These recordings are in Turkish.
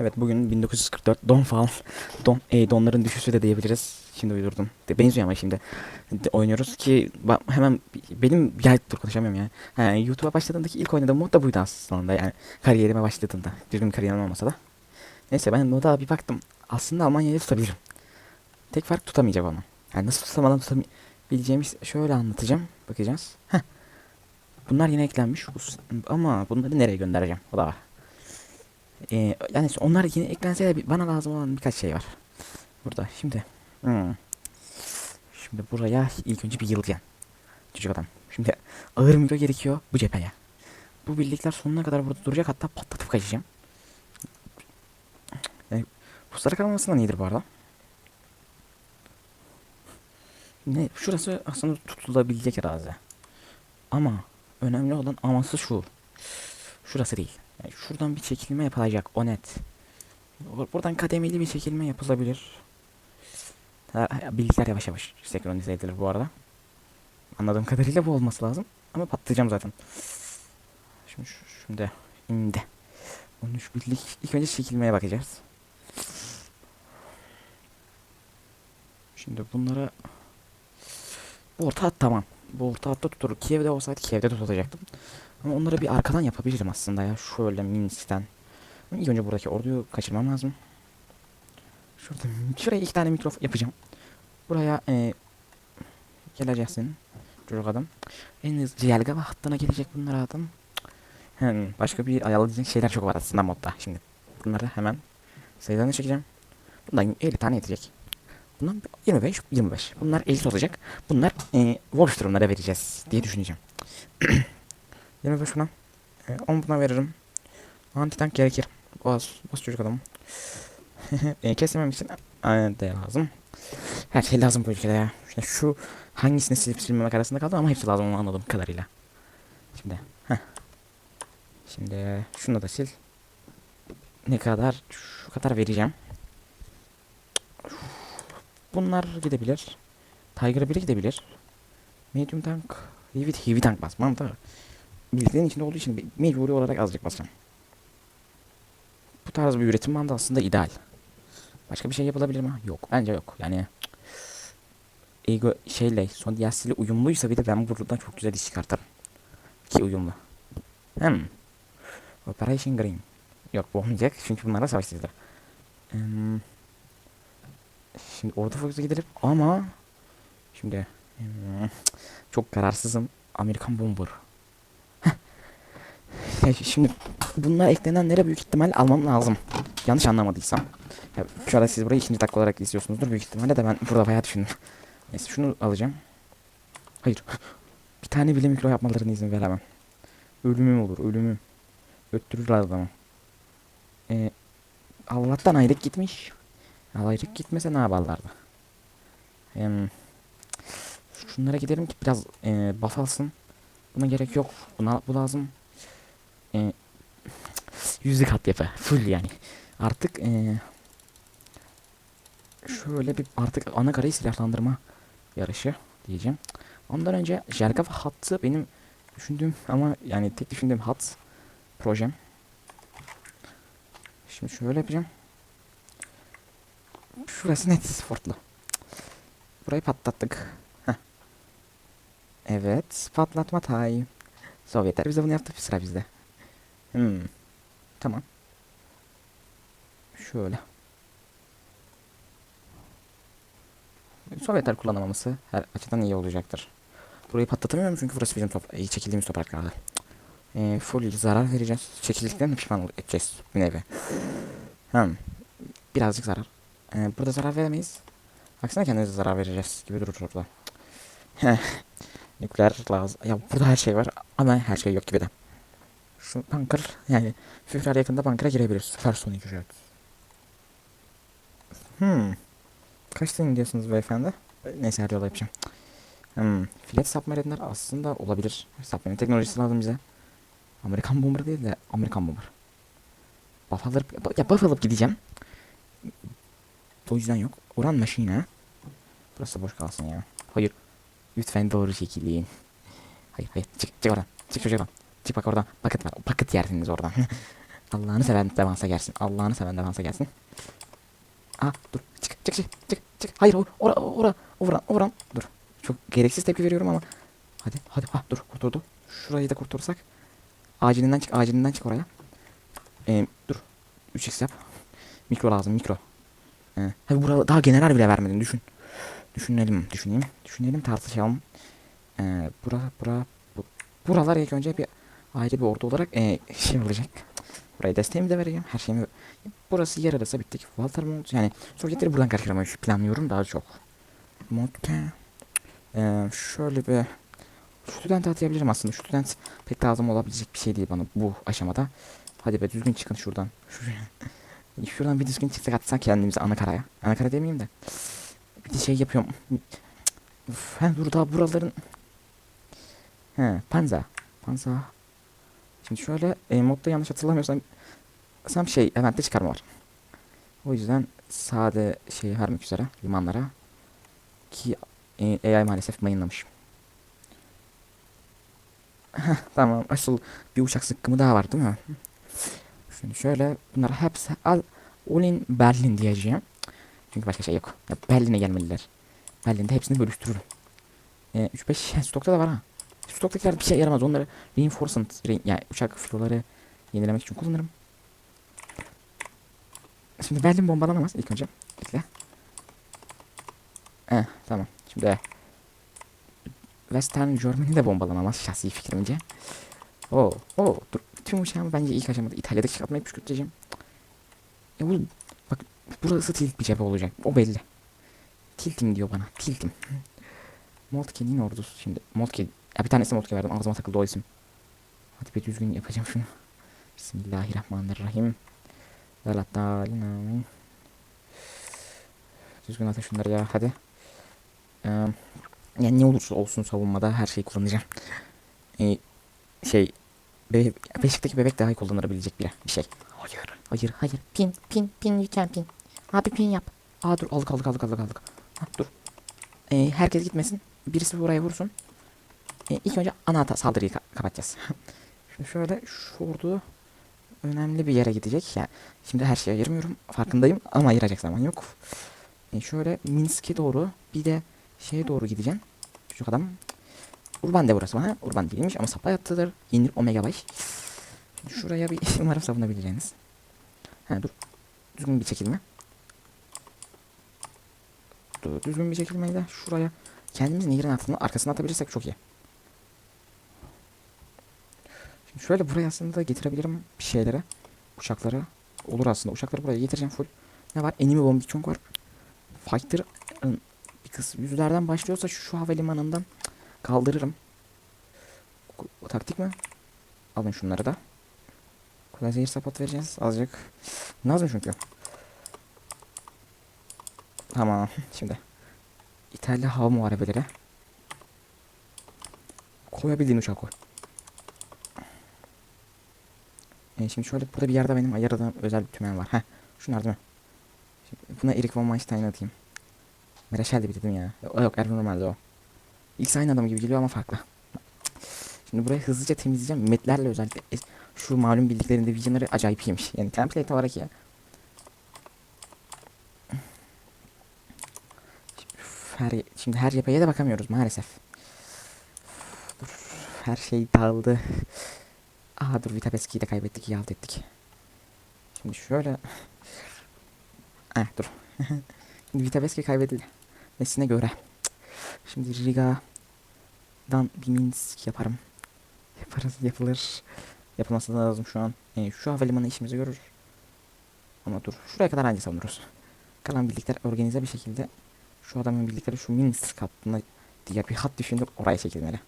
Evet bugün 1944 don falan don e, donların düşüşü de diyebiliriz. Şimdi uydurdum. De, benziyor ama şimdi de, oynuyoruz ki ba- hemen benim ya dur konuşamıyorum ya. Ha, YouTube'a başladığımdaki ilk oynadığım mod da buydu aslında yani kariyerime başladığımda. Düzgün kariyerim olmasa da. Neyse ben moda bir baktım. Aslında Almanya'yı tutabilirim. Tek fark tutamayacağım ama. Yani nasıl tutamadan tutabileceğimiz şöyle anlatacağım. Bakacağız. Heh. Bunlar yine eklenmiş. Ama bunları nereye göndereceğim? O da var. Ee, yani onlar yine eklense bana lazım olan birkaç şey var. Burada şimdi. Hmm. Şimdi buraya ilk önce bir yılgen. Çocuk adam. Şimdi ağır mikro gerekiyor bu cepheye. Bu birlikler sonuna kadar burada duracak hatta patlatıp kaçacağım. Yani puslara kalmaması da iyidir bu arada. Ne şurası aslında tutulabilecek arazi. Ama önemli olan aması şu. Şurası değil. Yani şuradan bir çekilme yapılacak o net. Bur- Buradan kademeli bir çekilme yapılabilir. Bilgiler yavaş yavaş senkronize edilir bu arada. Anladığım kadarıyla bu olması lazım. Ama patlayacağım zaten. Şimdi şimdi indi. 13 birlik ilk önce çekilmeye bakacağız. Şimdi bunlara bu orta tamam. Bu orta hatta tutur. Kiev'de olsaydı Kiev'de tutacaktım. Ama onları bir arkadan yapabilirim aslında ya. Şöyle Minsk'ten. İlk önce buradaki orduyu kaçırmam lazım. Şurada şuraya iki tane mikrofon yapacağım. Buraya e, geleceksin. Çocuk adam. En hızlı Yelgava hattına gelecek bunlar adam. Hmm, başka bir ayarlayacak şeyler çok var aslında modda. Şimdi bunları hemen sayılarını çekeceğim. Bundan 50 tane yetecek. Bundan 25, 25. Bunlar 50 olacak. Bunlar e, Wolfstrom'lara vereceğiz diye düşüneceğim. 25 buna. E, 10 buna veririm. Antitank gerekir. Boğaz, boğaz çocuk adam. e, kesemem için e, de lazım. Her şey lazım bu ülkede ya. İşte şu hangisini silip silmemek arasında kaldım ama hepsi lazım onu anladığım kadarıyla. Şimdi heh. Şimdi şunu da sil. Ne kadar? Şu kadar vereceğim. Bunlar gidebilir. Tiger 1'e gidebilir. Medium tank. Heavy, heavy tank basmam da. Bildiğin içinde olduğu için mecburi olarak azıcık basacağım. Bu tarz bir üretim bandı aslında ideal. Başka bir şey yapılabilir mi? Yok. Bence yok. Yani Ego şeyle son ile uyumluysa bir de ben buradan çok güzel iş çıkartırım. Ki uyumlu. Hmm. Operation Green. Yok olmayacak çünkü bunlarla savaşacağız. Hmm. Şimdi orta fokusa gidip ama şimdi hmm, çok kararsızım. Amerikan Bomber. Şimdi bunlar eklenenlere büyük ihtimal almam lazım. Yanlış anlamadıysam. Ya, şu arada siz burayı ikinci dakika olarak izliyorsunuzdur büyük ihtimalle de ben burada bayağı düşündüm. Neyse şunu alacağım. Hayır. Bir tane bile mikro yapmalarına izin veremem. Ölümüm olur ölümüm. Öttürürler adamı. Ee, Allah'tan ayrık gitmiş. Ayrık gitmese ne yaparlardı? Hem şunlara gidelim ki biraz e, buff alsın. Buna gerek yok. Buna bu lazım. E, yüzlük hat yapı. Full yani. Artık e, şöyle bir artık ana karayı silahlandırma yarışı diyeceğim. Ondan önce Jergava hattı benim düşündüğüm ama yani tek düşündüğüm hat projem. Şimdi şöyle yapacağım. Şurası net fortlu. Burayı patlattık. Heh. Evet, patlatma time. Sovyetler bize bunu yaptı, sıra bizde. Hmm. Tamam. Şöyle. Sovyetler kullanamaması her açıdan iyi olacaktır. Burayı patlatamıyorum çünkü burası bizim top iyi çekildiğimiz topraklarda. Ee, full zarar vereceğiz. Çekildikten pişman edeceğiz bir nevi. Hmm. Birazcık zarar. Ee, burada zarar veremeyiz. Baksana kendimize zarar vereceğiz gibi durur orada. Nükleer lazım. Ya burada her şey var ama her şey yok gibi de. Şu bunker yani Führer yakında bunkera girebilir. Süpersonik jet. Hmm. Kaç tane diyorsunuz beyefendi? Neyse hadi yola yapacağım. Hmm. Filet submarine'ler aslında olabilir. Submarine teknolojisi lazım bize. Amerikan bomber değil de Amerikan bomber. Buff alıp, ya buff alıp gideceğim. O yüzden yok. Oran maşine. Burası boş kalsın ya. Hayır. Lütfen doğru çekilin. Hayır hayır çık çık oradan. Çık çocuktan. Çık bak oradan. Paket var. Paket yersiniz oradan. Allah'ını seven devansa gelsin. Allah'ını seven devansa gelsin. Ah dur. Çık çık çık çık çık. Hayır o ora ora oran oran. Dur. Çok gereksiz tepki veriyorum ama. Hadi hadi ha dur kurtuldu. Şurayı da kurtarırsak. Acilinden çık acilinden çık oraya. Ee, dur. 3x yap. Mikro lazım mikro. Ee, tabii burada daha general bile vermedin düşün. Düşünelim düşüneyim. Düşünelim tartışalım. Ee, bura bura bu, buralar ilk önce bir ayrı bir ordu olarak ee, şey olacak. Buraya desteğimi de vereceğim. Her şeyimi Burası yer arası bittik. Walter Mont yani Sovyetleri buradan karşılamayı planlıyorum daha çok. Montke. Ee, şöyle bir student atayabilirim aslında. Student pek lazım olabilecek bir şey değil bana bu aşamada. Hadi be düzgün çıkın şuradan. Şuraya. Şuradan bir düzgün çıksak atsak kendimizi anakaraya. Anakara demeyeyim de. Bir de şey yapıyorum. Uf, he, dur daha buraların. He, Panza. Panza. Şimdi şöyle e, modda yanlış hatırlamıyorsam Sam şey eventte çıkarma var. O yüzden sade şeyi vermek üzere limanlara ki e, AI maalesef mayınlamış. Tamam asıl bir uçak sıkkımı daha var değil mi? Şimdi şöyle bunlar hepsi al Olin Berlin diyeceğim. Çünkü başka şey yok. Ya Berlin'e gelmeliler. Berlin'de hepsini bölüştürürüm. E, 3-5 stokta da var ha. Stoktakiler bir şey yaramaz. Onları reinforcement re- yani uçak filoları yenilemek için kullanırım. Şimdi Berlin bombalanamaz ilk önce. Bekle. Eh tamam. Şimdi Western Germany de bombalanamaz şahsi fikrimce. Oo, oo, dur. Tüm uçağımı bence ilk aşamada İtalya'da çıkartmayı püskürteceğim. E bu bak burası tilt bir cephe olacak. O belli. Tiltim diyor bana. Tiltim. Moltke'nin ordusu şimdi. Moltke. Ya bir tanesi Moltke verdim. Ağzıma takıldı o isim. Hadi bir düzgün yapacağım şunu. Bismillahirrahmanirrahim. Velattalin Düzgün atın şunları ya hadi. Ee, yani ne olursa olsun savunmada her şeyi kullanacağım. Ee, şey be Beşik'teki bebek daha iyi kullanılabilecek bile bir şey. Hayır. Hayır hayır. Pin pin pin lütfen pin. Abi pin yap. Aa dur aldık aldık aldık aldık aldık. Ha, dur. Ee, herkes gitmesin. Birisi buraya vursun. Ee, ilk önce ana hata saldırıyı ka kapatacağız. Şimdi şöyle şu ordu önemli bir yere gidecek. Yani şimdi her şeyi ayırmıyorum. Farkındayım ama ayıracak zaman yok. E şöyle Minsk'e doğru bir de şeye doğru gideceğim. Çocuk adam. Urban de burası bana. Urban değilmiş ama supply hattıdır. İndir Omega Bay. Şuraya bir umarım savunabileceğiniz. Ha dur. Düzgün bir çekilme. Dur, düzgün bir çekilmeyle şuraya kendimizi nehirin altına arkasına atabilirsek çok iyi. Şimdi şöyle buraya aslında getirebilirim bir şeylere. Uçakları. Olur aslında. Uçakları buraya getireceğim full. Ne var? Enemy bomb çok var. Fighter bir kısım yüzlerden başlıyorsa şu havalimanından kaldırırım. Taktik mi? Alın şunları da. Kolay zehir support vereceğiz azıcık. Lazım çünkü. Tamam şimdi. İtalya hava muharebeleri. Koyabildiğin uçağı koy. E, şimdi şöyle burada bir yerde benim ayırdığım özel bir tümen var. Heh. Şunlar değil mi? Şimdi buna Erik von Manstein'i atayım. Mereşel de bir dedim ya. O yok Erwin normalde o. İlk aynı adam gibi geliyor ama farklı. Şimdi burayı hızlıca temizleyeceğim. Metlerle özellikle es- şu malum bildiklerinde visionları acayip iyiymiş. Yani template olarak ya. Her, şimdi her cepheye de bakamıyoruz maalesef. Dur, her şey dağıldı. Aha dur Vitapeski'yi de kaybettik, yalt ettik. Şimdi şöyle... Ah dur. Vitapeski kaybedildi. Nesine göre. Şimdi Riga'dan bir Minsk yaparım. Yaparız, yapılır. Yapılması da lazım şu an. Yani şu havalimanı işimizi görür. Ama dur. Şuraya kadar anca savunuruz. Kalan birlikler organize bir şekilde şu adamın birlikleri şu Minsk hattına diye bir hat düşündük oraya çekilmeli.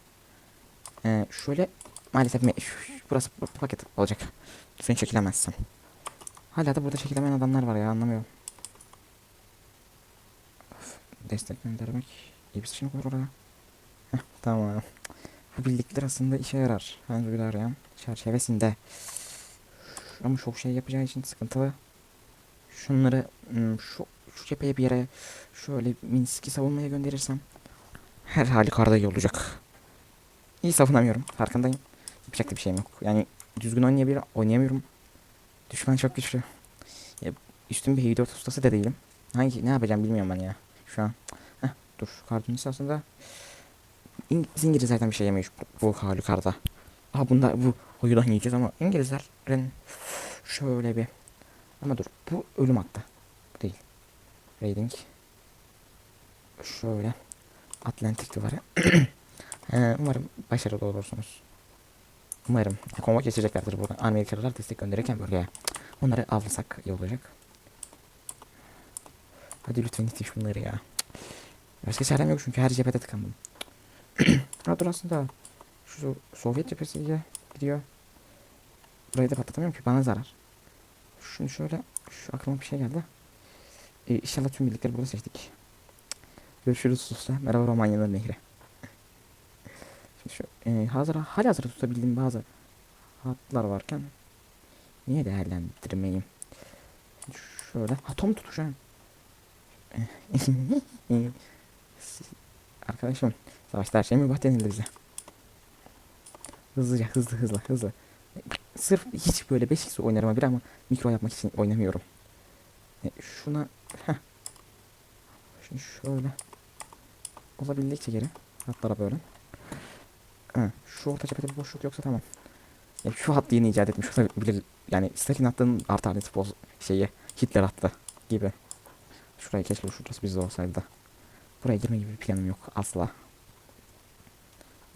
Ee, şöyle maalesef me- burası bu paket olacak. Düzgün çekilemezsem. Hala da burada çekilemeyen adamlar var ya anlamıyorum. Of, destek göndermek. İyi bir sıçramak var orada. Tamam. Bu birlikler aslında işe yarar. Hans arayan çerçevesinde. Ama çok şey yapacağı için sıkıntılı. Şunları hmm, şu şu cepheye bir yere şöyle Minsk'i savunmaya gönderirsem her halükarda iyi olacak. İyi savunamıyorum. Farkındayım. Yapacak da bir şeyim yok. Yani düzgün oynayabilir, oynayamıyorum. Düşman çok güçlü. Ya, üstün bir H4 ustası da değilim. Hangi ne yapacağım bilmiyorum ben ya. Şu an. Heh, dur. Kardunisi aslında İng biz İngilizlerden bir şey yemeyiz bu, bu halükarda. Aha bunda bu oyundan yiyeceğiz ama İngilizlerin şöyle bir ama dur bu ölüm hattı. Bu değil. Raiding. Şöyle. Atlantik duvarı. Ee, umarım başarılı olursunuz. Umarım. Konvoy geçeceklerdir buradan. Amerikalılar destek gönderirken bölgeye. Onları avlasak iyi olacak. Hadi lütfen yetiş bunları ya. Başka çarem yok çünkü her cephede tıkandım. ha dur aslında. Şu Sovyet cephesiyle gidiyor. Burayı da patlatamıyorum ki bana zarar. Şunu şöyle. Şu aklıma bir şey geldi. Ee, inşallah tüm birlikleri burada seçtik. Görüşürüz Sus'ta. Merhaba Romanya'nın nehri. Şimdi şu e, hazır, hali hazırda tutabildiğim bazı hatlar varken niye değerlendirmeyeyim? Şöyle. Ha Tom tutuşan. Arkadaşım savaşta her şey mübah denildi bize. Hızlıca hızlı hızlı hızlı. Sırf hiç böyle 5x oynarım bir ama mikro yapmak için oynamıyorum. E, şuna heh. Şimdi şöyle olabildikçe geri hatlara böyle. Ha, şu orta cephede bir boşluk yoksa tamam. Ya şu hattı yeni icat etmiş olabilir. Yani Stalin hattının alternatif şeyi Hitler hattı gibi. Şuraya keşke şurası bizde olsaydı da. Buraya girme gibi bir planım yok asla.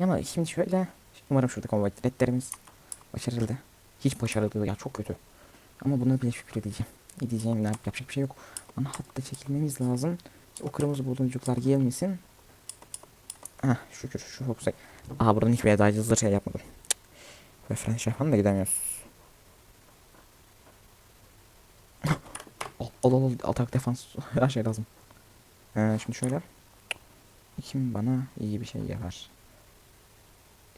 Ama şimdi şöyle umarım şurada konvoy redlerimiz başarılı. Hiç başarılı değil ya çok kötü. Ama buna bile şükür edeceğim. Ne diyeceğim ne yap- yapacak bir şey yok. Ana hatta çekilmemiz lazım. O kırmızı buluncuklar gelmesin. Heh şükür şu çok güzel. Aa buradan hiç vedacı şey yapmadım. Ve French falan da gidemiyoruz. Al al al atak defans her şey lazım. Ee, şimdi şöyle. Kim bana iyi bir şey yapar?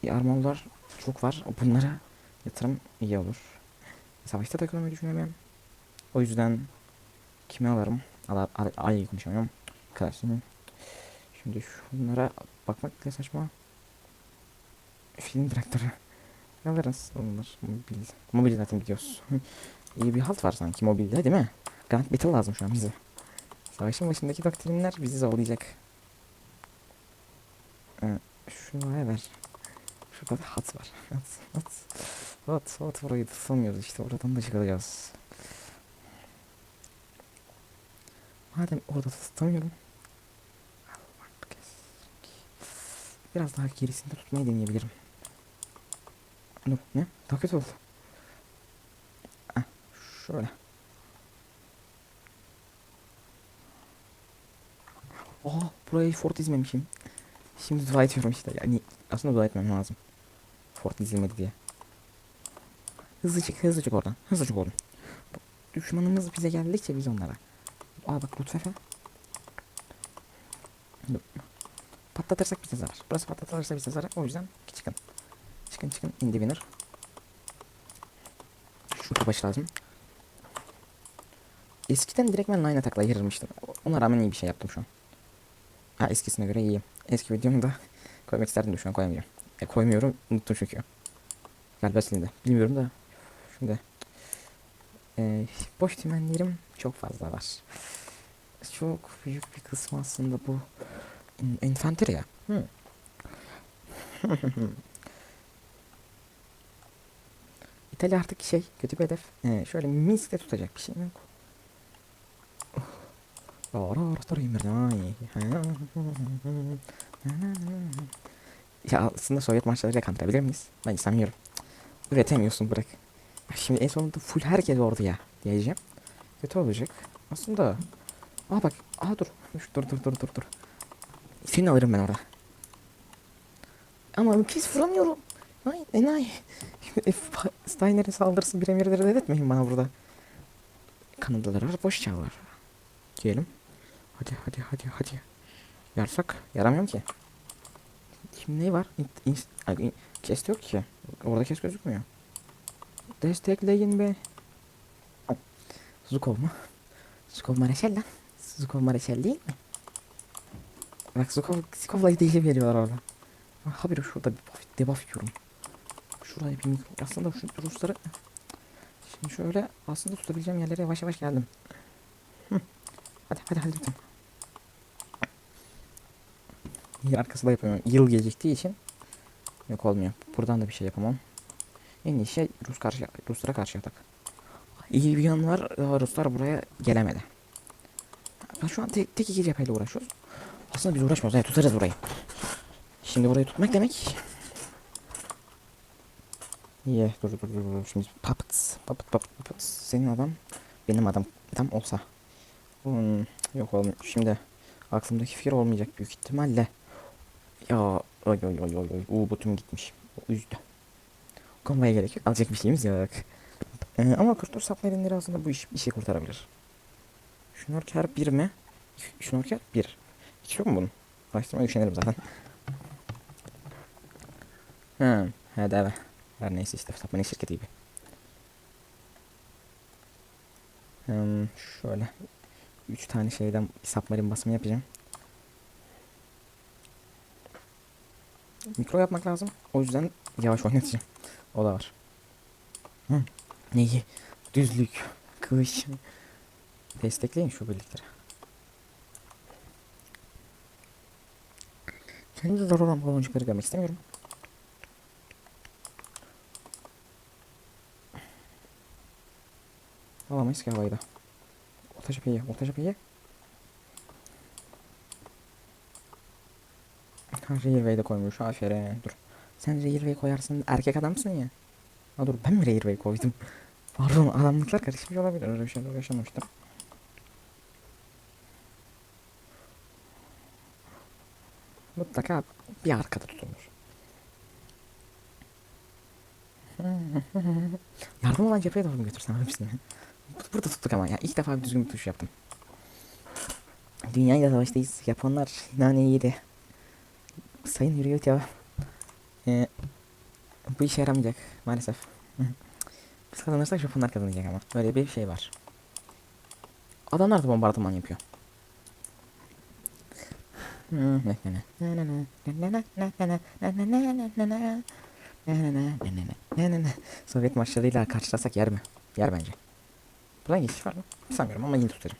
İyi armorlar çok var. Bunlara yatırım iyi olur. Savaşta takılmayı düşünemiyorum. O yüzden kimi alırım? Al, al, al, konuşamıyorum. Arkadaşım. Şimdi şunlara bakmak bile saçma. Film direktörü. Alırız. Alınır. Mobil. Mobil zaten gidiyoruz. iyi bir halt var sanki mobilde değil mi? Grand Battle lazım şu an bize. Savaşın başındaki doktrinler bizi zorlayacak. Ee, şuraya ver. Şurada da hat var. Hat, hat. Hat, hat orayı tutamıyoruz işte oradan da çıkacağız. Madem orada tutamıyorum. Biraz daha gerisinde tutmayı deneyebilirim. Dur ne? Daha kötü oldu. Ah, şöyle. Aa, burayı fort izmemişim. Şimdi dua ediyorum işte. Yani aslında dua etmem lazım. Fort izlemedi diye. Hızlı çık, hızlı çık oradan. Hızlı çık oradan. Düşmanımız bize geldikçe biz onlara. Aa bak Lütfefe. Dur. Patlatırsak bize zarar. Burası patlatılırsa bize zarar. O yüzden çıkın. Çıkın çıkın. Indi winner. Şu başı lazım. Eskiden direkt ben line attack'la yarılmıştım. Ona rağmen iyi bir şey yaptım şu an. Ha eskisine göre iyiyim. Eski videomu da koymak isterdim de şu an koyamıyorum. E koymuyorum. Unuttum çünkü. Galiba silindi. Bilmiyorum da. Şimdi. E, boş dümenlerim çok fazla var. Çok büyük bir kısmı aslında bu in- enfanteri ya. Hı. İtalya artık şey kötü bir hedef. Ee, şöyle Minsk'te tutacak bir şey yok. Ya aslında Sovyet marşlarıyla kandırabilir miyiz? Ben sanmıyorum. Üretemiyorsun bırak. Şimdi en sonunda full herkes orada ya diyeceğim. Kötü olacak. Aslında. Aa bak. Aa dur. Dur dur dur dur dur. Seni alırım ben orada. Ama pis vuramıyorum. Ay F- Steiner'in saldırısı bir emirleri reddetmeyin bana burada. Kanadalılar boş çağlar. Diyelim. Hadi hadi hadi hadi. Yarsak yaramıyorum ki. Şimdi ne var? Ay, in- Kes yok ki. Orada kes gözükmüyor. Destekleyin be. Zukov mu? Zukov Mareşal lan. Zukov Mareşal değil mi? Bak Zukov, Zukov'la değil veriyorlar orada. Habire şurada bir buff, debuff yiyorum. Şuraya bir mikro. Aslında şu Rusları Şimdi şöyle aslında tutabileceğim yerlere yavaş yavaş geldim. Hı. Hadi hadi hadi lütfen. Arkası da yapamıyorum. Yıl geciktiği için yok olmuyor. Buradan da bir şey yapamam. En iyi şey Rus karşı Ruslara karşı yatak. İyi bir yan var. daha Ruslar buraya gelemedi. Ben şu an tek, tek iki cepheyle uğraşıyoruz. Aslında biz uğraşmıyoruz. Evet tutarız burayı. Şimdi burayı tutmak demek. İyi dur dur dur dur. Şimdi puppets. Puppet puppet puppet. Senin adam benim adam tam olsa. Hmm, yok olmuyor. Şimdi aklımdaki fikir olmayacak büyük ihtimalle. Ya oy oy oy oy oy. Uuu botum gitmiş. O üzdü. Konmaya gerek yok. Alacak bir şeyimiz yok. Ee, ama 44 sapma aslında bu iş bir şey kurtarabilir. Şnorker 1 mi? Şnorker 1. Hiç yok mu bunun? Araştırmaya üşenirim zaten. Hı, hadi evet. Her neyse işte sapmanın şirketi gibi. Hmm, şöyle 3 tane şeyden submarine basımı yapacağım. Mikro yapmak lazım. O yüzden yavaş oynatacağım. O da var. Hı. Neyi? Düzlük, kış. Destekleyin şu birlikleri. Kendi zor olan baloncukları görmek istemiyorum. Alamayız ki havayı da. Orta cepheyi, orta cepheyi. Ha Railway de koymuş. Aferin. Dur. Sen Railway koyarsın. Erkek adamsın ya. Ha dur ben mi Railway koydum? Pardon adamlıklar karışmış olabilir. Öyle bir şeyler yaşanmıştır. Mutlaka bir arkada tutulur. Yardım olan cepheye doğru mu götürsem hepsini? Burada tuttuk ama ya. ilk defa bir düzgün bir tuş yaptım. Dünyayla savaştayız. Japonlar naneyi yedi. Sayın Hürriyet Ee, bu işe yaramayacak maalesef. Biz kazanırsak Japonlar kazanacak ama. Böyle bir şey var. Adamlar da bombardıman yapıyor. Sovyet marşlarıyla karşılasak yer mi? Yer bence. Buradan geçiş var mı? Sanmıyorum ama yine tutarım.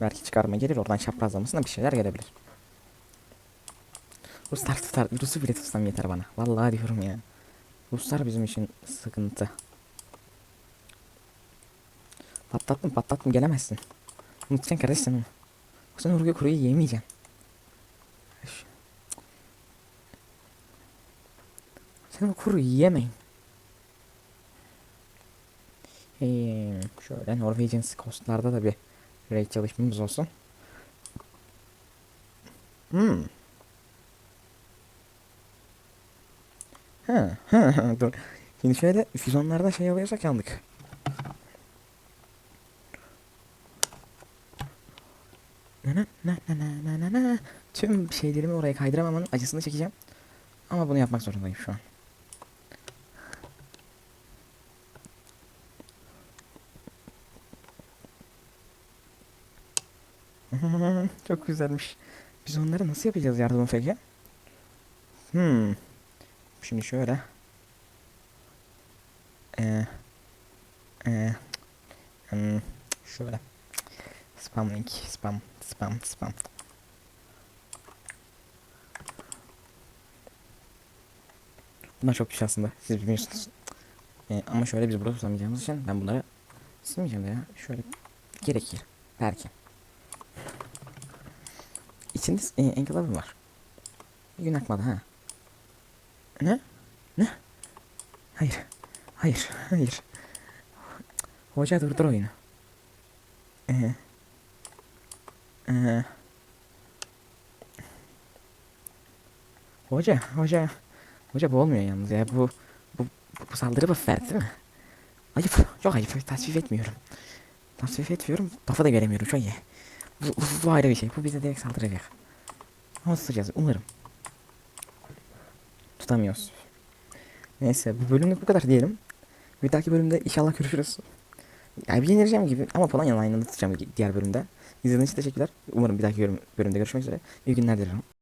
Belki çıkarma gelir oradan çaprazlamasına bir şeyler gelebilir. Ruslar tutar. Rus'u bile tutsam yeter bana. Vallahi diyorum ya. Ruslar bizim için sıkıntı. Patlattım patlattım gelemezsin. Unutacaksın kardeş sen onu. Sen Urgu kuruyu yemeyeceksin. Sen o kuru yemeyin. Ee, şöyle Norwegian Coast'larda da bir raid çalışmamız olsun. Hmm. Ha, ha, dur. Şimdi şöyle füzonlarda şey alıyorsak yandık. Na na na na na na na. Tüm şeylerimi oraya kaydıramamanın acısını çekeceğim. Ama bunu yapmak zorundayım şu an. Çok güzelmiş. Biz onları nasıl yapacağız yardımı peki? Hmm. Şimdi şöyle. Ee, ee, hmm, şöyle. Spam link, spam, spam, spam. Bunlar çok güzel aslında. Siz bilmiyorsunuz. Ee, ama şöyle biz burada tutamayacağımız için ben bunları silmeyeceğim de ya. Şöyle gerekir. Belki. İçinde e, enkılabı var. Bir gün akmadı ha. Ne? Ne? Hayır. Hayır. Hayır. Hoca durdur oyunu. Ee, ee, hoca, hoca. Hoca bu olmuyor yalnız ya. Bu bu, bu, bu saldırı verdi değil mi? Ayıp. Çok ayıp. Tasvip etmiyorum. Tasvip etmiyorum. Lafa da veremiyorum. Çok iyi. Bu, bu, bu ayrı bir şey. Bu bize direkt saldıracak. Ama tutacağız. Umarım. Tutamıyoruz. Neyse bu bölümlük bu kadar diyelim. Bir dahaki bölümde inşallah görüşürüz. Yani bir yenileceğim gibi ama Polonya'nın aynını tutacağım diğer bölümde. İzlediğiniz için teşekkürler. Umarım bir dahaki bölüm, bölümde görüşmek üzere. İyi günler dilerim.